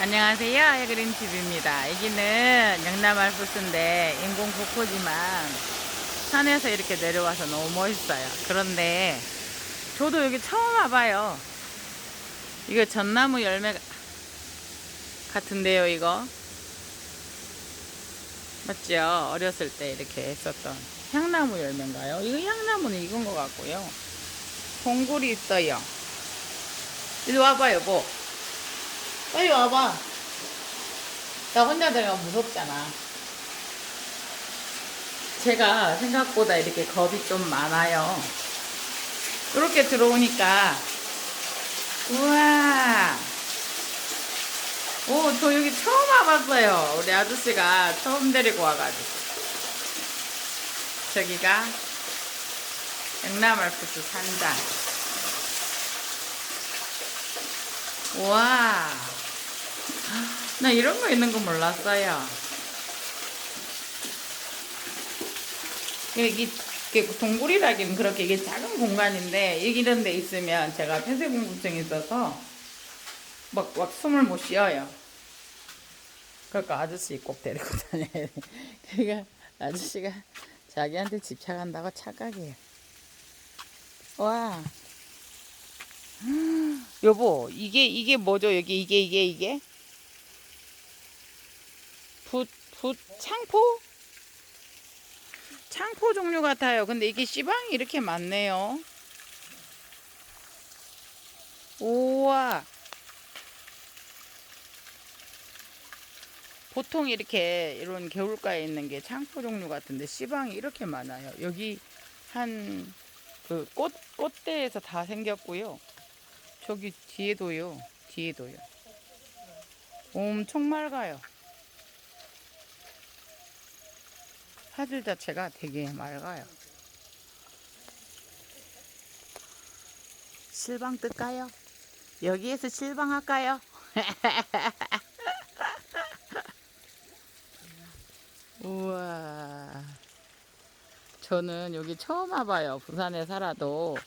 안녕하세요. 해그린 TV입니다. 여기는 영남 알프스인데 인공 폭포지만 산에서 이렇게 내려와서 너무 멋있어요. 그런데 저도 여기 처음 와봐요. 이거 전나무 열매 같은데요, 이거. 맞죠? 어렸을 때 이렇게 했었던 향나무 열매인가요? 이거 향나무는 익은 것 같고요. 동굴이 있어요. 이리 와봐, 여보. 빨리 와봐. 나 혼자 들어가면 무섭잖아. 제가 생각보다 이렇게 겁이 좀 많아요. 이렇게 들어오니까, 우와. 오, 저 여기 처음 와봤어요. 우리 아저씨가 처음 데리고 와가지고. 저기가 영남알프스 산장. 우와. 나 이런 거 있는 거 몰랐어요. 여기 동굴이라기는 그렇게 이게 작은 공간인데 이런 데 있으면 제가 폐쇄공포증이 있어서 막, 막 숨을 못 쉬어요. 그러니까 아저씨 꼭 데리고 다녀야 돼. 그러니까 아저씨가 자기한테 집착한다고 착각해요. 와. 여보, 이게, 이게 뭐죠? 여기, 이게, 이게, 이게? 붓, 붓, 창포? 창포 종류 같아요. 근데 이게 씨방이 이렇게 많네요. 우와. 보통 이렇게 이런 개울가에 있는 게 창포 종류 같은데 씨방이 이렇게 많아요. 여기 한 그 꽃, 꽃대에서 다 생겼고요. 저기 뒤에도요. 뒤에도요. 엄청 맑아요. 화질 자체가 되게 맑아요. 실방 뜰까요? 여기에서 실방 할까요? 우와. 저는 여기 처음 와봐요. 부산에 살아도.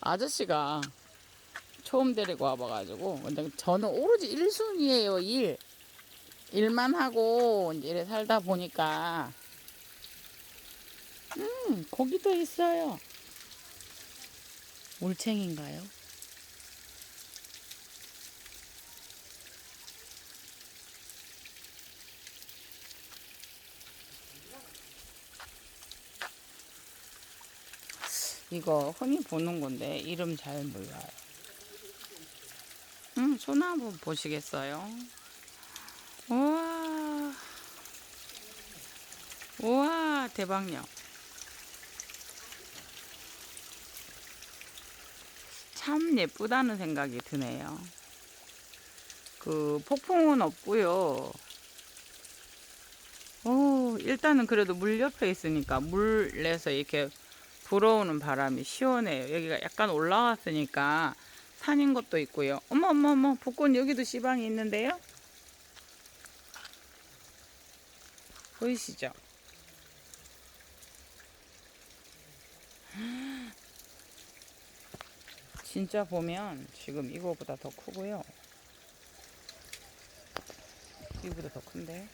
아저씨가 처음 데리고 와봐가지고. 근데 저는 오로지 일순위에요 일. 일만 하고 이제 살다 보니까. 음, 고기도 있어요. 올챙인가요? 이거 흔히 보는 건데 이름 잘 몰라요. 음, 소나무 보시겠어요? 우와. 우와, 대박요. 참 예쁘다는 생각이 드네요. 그 폭풍은 없고요. 오, 일단은 그래도 물 옆에 있으니까 물에서 이렇게 불어오는 바람이 시원해요. 여기가 약간 올라왔으니까 산인 것도 있고요. 어머 어머 어머 복권 여기도 시방이 있는데요. 보이시죠? 진짜 보면 지금 이거보다 더 크고요. 이거보다 더 큰데?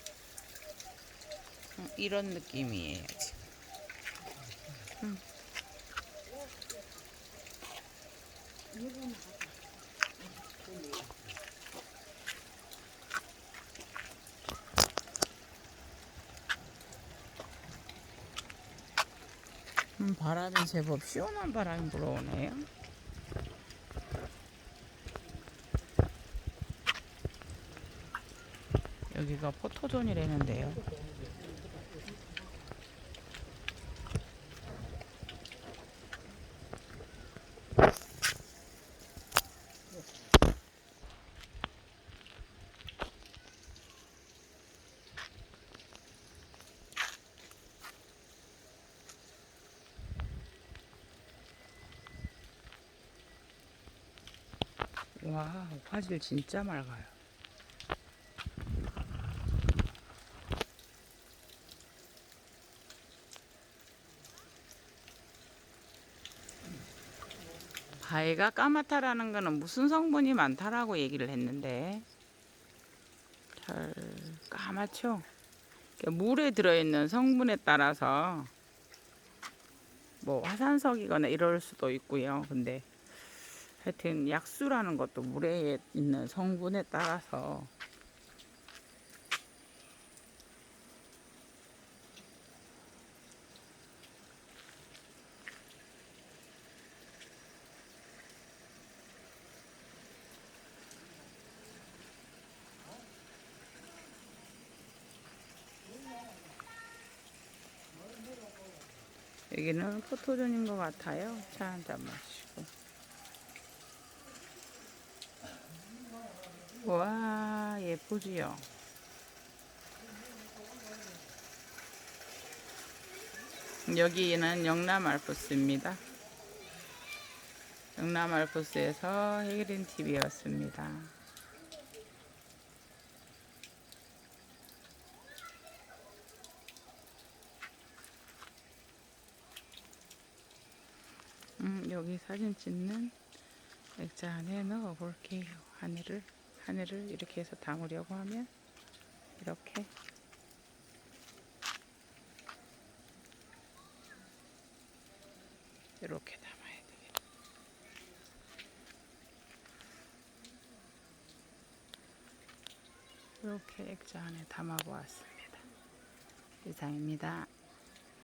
음, 이런 느낌이에요, 지금. 음. 음, 바람이 제법 시원한 바람이 불어오네요. 여기가 포토존이라는데요. 와, 화질 진짜 맑아요. 가해가 까맣다라는 거는 무슨 성분이 많다라고 얘기를 했는데 잘 까맣죠? 물에 들어있는 성분에 따라서 뭐 화산석이거나 이럴 수도 있고요. 근데 하여튼 약수라는 것도 물에 있는 성분에 따라서 여기는 포토존인 것 같아요. 차 한 잔 마시고. 와, 예쁘지요? 여기는 영남 알프스입니다. 영남 알프스에서 해그린 TV였습니다. 음, 여기 사진 찍는 액자 안에 넣어 볼게요. 하늘을 하늘을 이렇게 해서 담으려고 하면 이렇게 이렇게 담아야 되겠다. 이렇게 액자 안에 담아 보았습니다. 이상입니다.